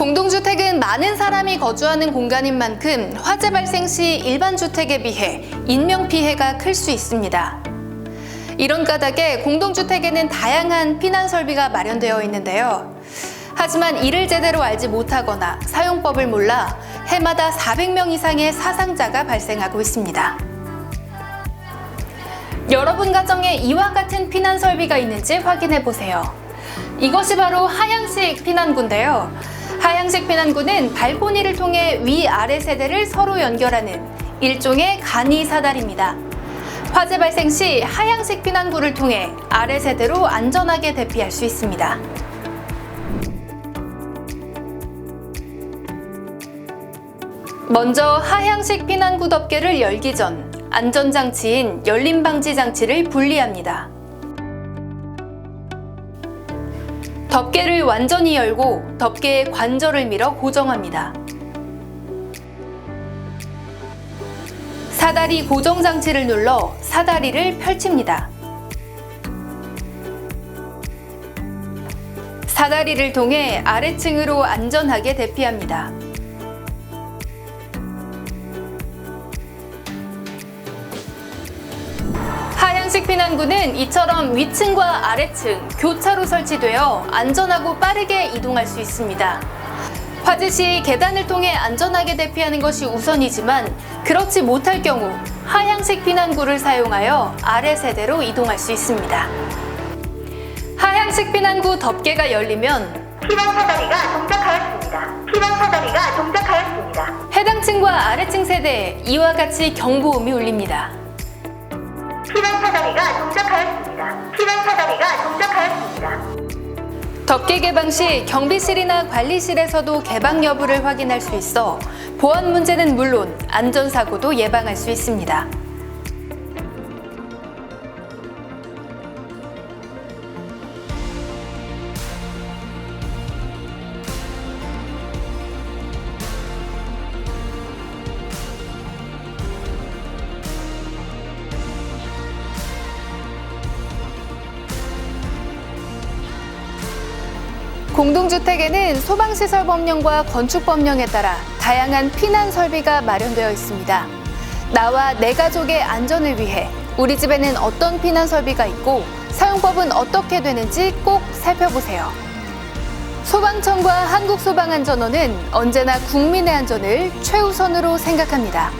공동주택은 많은 사람이 거주하는 공간인 만큼 화재 발생 시 일반 주택에 비해 인명 피해가 클 수 있습니다. 이런 까닭에 공동주택에는 다양한 피난 설비가 마련되어 있는데요. 하지만 이를 제대로 알지 못하거나 사용법을 몰라 해마다 400명 이상의 사상자가 발생하고 있습니다. 여러분 가정에 이와 같은 피난 설비가 있는지 확인해 보세요. 이것이 바로 하향식 피난구인데요. 하향식 피난구는 발코니를 통해 위아래 세대를 서로 연결하는 일종의 간이 사다리입니다. 화재 발생 시 하향식 피난구를 통해 아래 세대로 안전하게 대피할 수 있습니다. 먼저 하향식 피난구 덮개를 열기 전 안전장치인 열림방지 장치를 분리합니다. 덮개를 완전히 열고 덮개에 관절을 밀어 고정합니다. 사다리 고정 장치를 눌러 사다리를 펼칩니다. 사다리를 통해 아래층으로 안전하게 대피합니다. 하향식 피난구는 이처럼 위층과 아래층, 교차로 설치되어 안전하고 빠르게 이동할 수 있습니다. 화재 시 계단을 통해 안전하게 대피하는 것이 우선이지만 그렇지 못할 경우 하향식 피난구를 사용하여 아래 세대로 이동할 수 있습니다. 하향식 피난구 덮개가 열리면 피난 사다리가 동작하였습니다. 피난 사다리가 동작하였습니다. 해당 층과 아래층 세대에 이와 같이 경보음이 울립니다. 피난 사다리가 동작하였습니다. 피난 사다리가 동작하였습니다. 덮개 개방 시 경비실이나 관리실에서도 개방 여부를 확인할 수 있어 보안 문제는 물론 안전사고도 예방할 수 있습니다. 공동주택에는 소방시설법령과 건축법령에 따라 다양한 피난 설비가 마련되어 있습니다. 나와 내 가족의 안전을 위해 우리 집에는 어떤 피난 설비가 있고 사용법은 어떻게 되는지 꼭 살펴보세요. 소방청과 한국소방안전원은 언제나 국민의 안전을 최우선으로 생각합니다.